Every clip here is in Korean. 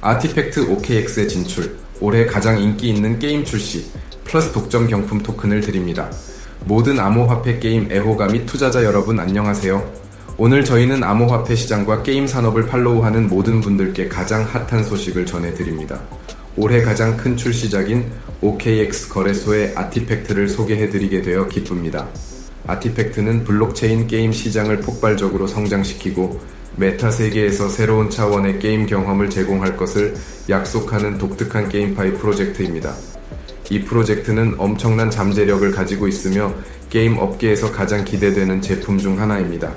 아티팩트 OKX의 진출, 올해 가장 인기 있는 게임 출시, 플러스 독점 경품 토큰을 드립니다. 모든 암호화폐 게임 애호가 및 투자자 여러분 안녕하세요. 오늘 저희는 암호화폐 시장과 게임 산업을 팔로우하는 모든 분들께 가장 핫한 소식을 전해드립니다. 올해 가장 큰 출시작인 OKX 거래소의 아티팩트를 소개해드리게 되어 기쁩니다. 아티팩트는 블록체인 게임 시장을 폭발적으로 성장시키고 메타 세계에서 새로운 차원의 게임 경험을 제공할 것을 약속하는 독특한 게임파이 프로젝트입니다. 이 프로젝트는 엄청난 잠재력을 가지고 있으며 게임 업계에서 가장 기대되는 제품 중 하나입니다.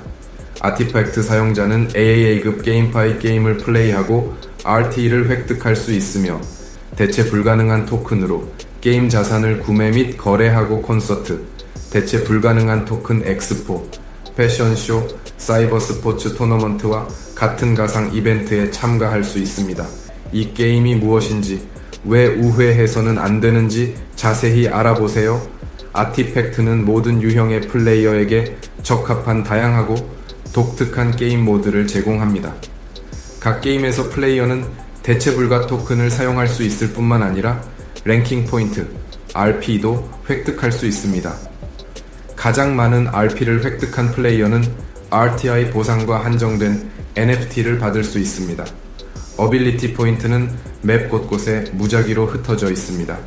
아티팩트 사용자는 AAA급 게임파이 게임을 플레이하고 RT를 획득할 수 있으며 대체 불가능한 토큰으로 게임 자산을 구매 및 거래하고 콘서트, 대체 불가능한 토큰 엑스포, 패션쇼, 사이버 스포츠 토너먼트와 같은 가상 이벤트에 참가할 수 있습니다. 이 게임이 무엇인지, 왜 우회해서는 안 되는지 자세히 알아보세요. 아티팩트는 모든 유형의 플레이어에게 적합한 다양하고 독특한 게임 모드를 제공합니다. 각 게임에서 플레이어는 대체 불가 토큰을 사용할 수 있을 뿐만 아니라 랭킹 포인트, RP도 획득할 수 있습니다. 가장 많은 RP를 획득한 플레이어는 RTI 보상과 한정된 NFT를 받을 수 있습니다. 어빌리티 포인트는 맵 곳곳에 무작위로 흩어져 있습니다.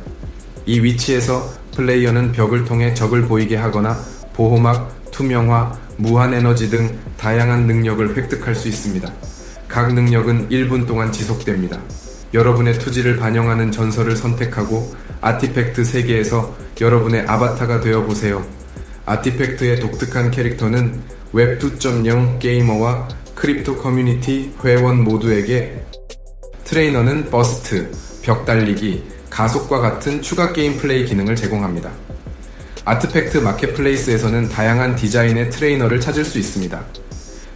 이 위치에서 플레이어는 벽을 통해 적을 보이게 하거나 보호막, 투명화, 무한 에너지 등 다양한 능력을 획득할 수 있습니다. 각 능력은 1분 동안 지속됩니다. 여러분의 투지를 반영하는 전설을 선택하고 아티팩트 세계에서 여러분의 아바타가 되어 보세요. 아티팩트의 독특한 캐릭터는 웹 2.0 게이머와 크립토 커뮤니티 회원 모두에게 트레이너는 버스트, 벽 달리기, 가속과 같은 추가 게임 플레이 기능을 제공합니다. 아트팩트 마켓플레이스에서는 다양한 디자인의 트레이너를 찾을 수 있습니다.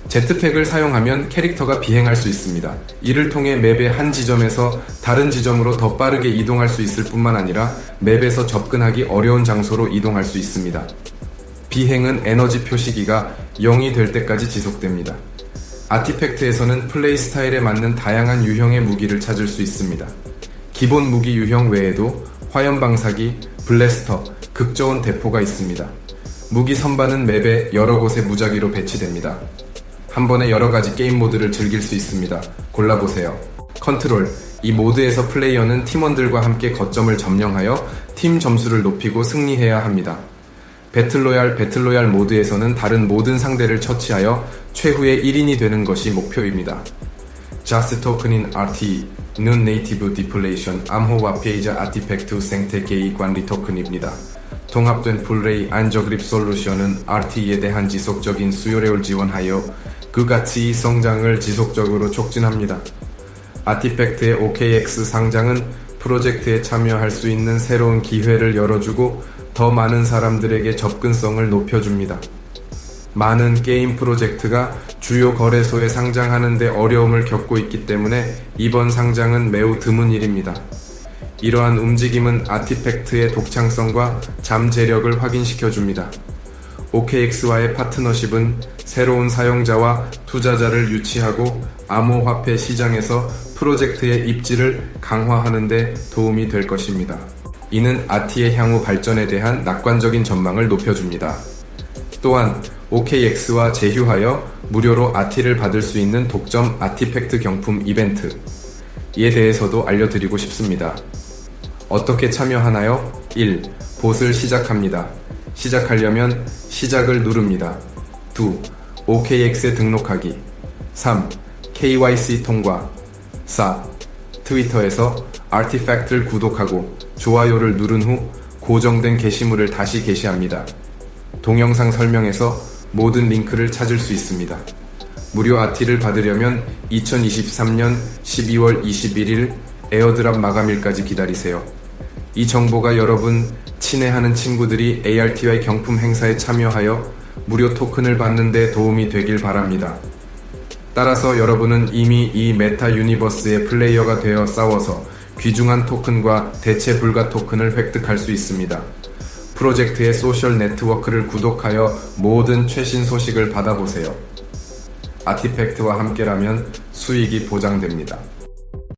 제트팩을 사용하면 캐릭터가 비행할 수 있습니다. 이를 통해 맵의 한 지점에서 다른 지점으로 더 빠르게 이동할 수 있을 뿐만 아니라 맵에서 접근하기 어려운 장소로 이동할 수 있습니다. 비행은 에너지 표시기가 0이 될 때까지 지속됩니다. 아티팩트에서는 플레이 스타일에 맞는 다양한 유형의 무기를 찾을 수 있습니다. 기본 무기 유형 외에도 화염 방사기, 블래스터, 극저온 대포가 있습니다. 무기 선반은 맵에 여러 곳에 무작위로 배치됩니다. 한 번에 여러 가지 게임 모드를 즐길 수 있습니다. 골라보세요. 컨트롤. 이 모드에서 플레이어는 팀원들과 함께 거점을 점령하여 팀 점수를 높이고 승리해야 합니다. 배틀로얄 배틀로얄 모드에서는 다른 모든 상대를 처치하여 최후의 1인이 되는 것이 목표입니다. 자스 토큰인 RT, 눈 네이티브 디플레이션, 암호화 페이자 아티팩트 생태 계획 관리 토큰입니다. 통합된 플레이 안저그립 솔루션은 RT에 대한 지속적인 수요량을 지원하여 그 가치 성장을 지속적으로 촉진합니다. 아티팩트의 OKX 상장은 프로젝트에 참여할 수 있는 새로운 기회를 열어주고 더 많은 사람들에게 접근성을 높여줍니다. 많은 게임 프로젝트가 주요 거래소에 상장하는데 어려움을 겪고 있기 때문에 이번 상장은 매우 드문 일입니다. 이러한 움직임은 아티팩트의 독창성과 잠재력을 확인시켜 줍니다. OKX와의 파트너십은 새로운 사용자와 투자자를 유치하고 암호화폐 시장에서 프로젝트의 입지를 강화하는 데 도움이 될 것입니다. 이는 아티의 향후 발전에 대한 낙관적인 전망을 높여줍니다. 또한 OKX와 제휴하여 무료로 아티를 받을 수 있는 독점 아티팩트 경품 이벤트 이에 대해서도 알려드리고 싶습니다. 어떻게 참여하나요? 1. 봇을 시작합니다. 시작하려면 시작을 누릅니다. 2. OKX에 등록하기 3. KYC 통과 4. 트위터에서 아티팩트를 구독하고 좋아요를 누른 후 고정된 게시물을 다시 게시합니다. 동영상 설명에서 모든 링크를 찾을 수 있습니다. 무료 아티를 받으려면 2023년 12월 21일 에어드랍 마감일까지 기다리세요. 이 정보가 여러분 친애하는 친구들이 ARTY 경품 행사에 참여하여 무료 토큰을 받는 데 도움이 되길 바랍니다. 따라서 여러분은 이미 이 메타 유니버스의 플레이어가 되어 싸워서 귀중한 토큰과 대체 불가 토큰을 획득할 수 있습니다. 프로젝트의 소셜 네트워크를 구독하여 모든 최신 소식을 받아보세요. 아티팩트와 함께라면 수익이 보장됩니다.